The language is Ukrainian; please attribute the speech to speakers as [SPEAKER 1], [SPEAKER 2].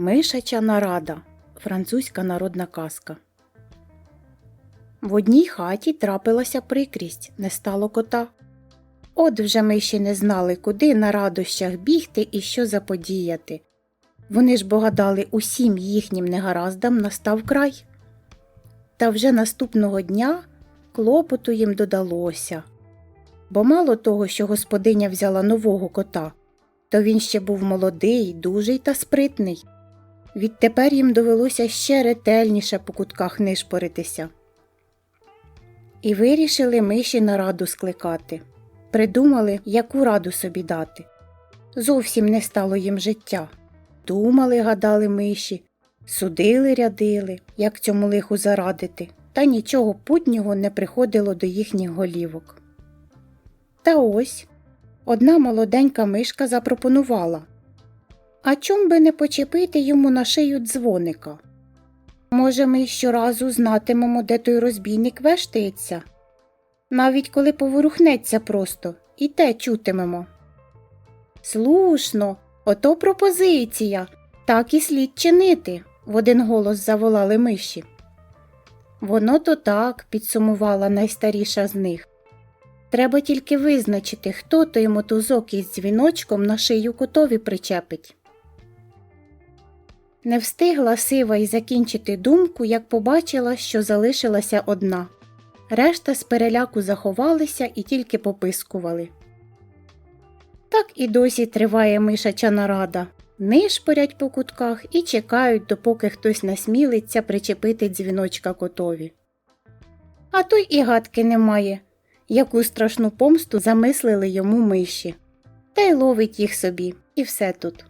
[SPEAKER 1] Мишача нарада. Французька народна казка. В одній хаті трапилася прикрість, не стало кота. От вже миші не знали, куди на радощах бігти і що заподіяти. Вони ж бо гадали, усім їхнім негараздам настав край. Та вже наступного дня клопоту їм додалося. Бо мало того, що господиня взяла нового кота, то він ще був молодий, дужий та спритний. Відтепер їм довелося ще ретельніше по кутках нишпоритися. І вирішили миші на раду скликати. Придумали, яку раду собі дати. Зовсім не стало їм життя. Думали, гадали миші, судили, рядили, як цьому лиху зарадити, та нічого путнього не приходило до їхніх голівок. Та ось одна молоденька мишка запропонувала А чом би не почепити йому на шию дзвоника? Може, ми щоразу знатимемо, де той розбійник вештається? Навіть коли поворухнеться просто, і те чутимемо. Слушно, ото пропозиція. Так і слід чинити, в один голос заволали миші. Воно то так, підсумувала найстаріша з них. Треба тільки визначити, хто той мотузок із дзвіночком на шию котові причепить. Не встигла сива й закінчити думку, як побачила, що залишилася одна. Решта з переляку заховалися і тільки попискували. Так і досі триває мишача нарада. Нишпорять по кутках і чекають, допоки хтось насмілиться причепити дзвіночка котові. А той і гадки немає, яку страшну помсту замислили йому миші. Та й ловить їх собі, і все тут.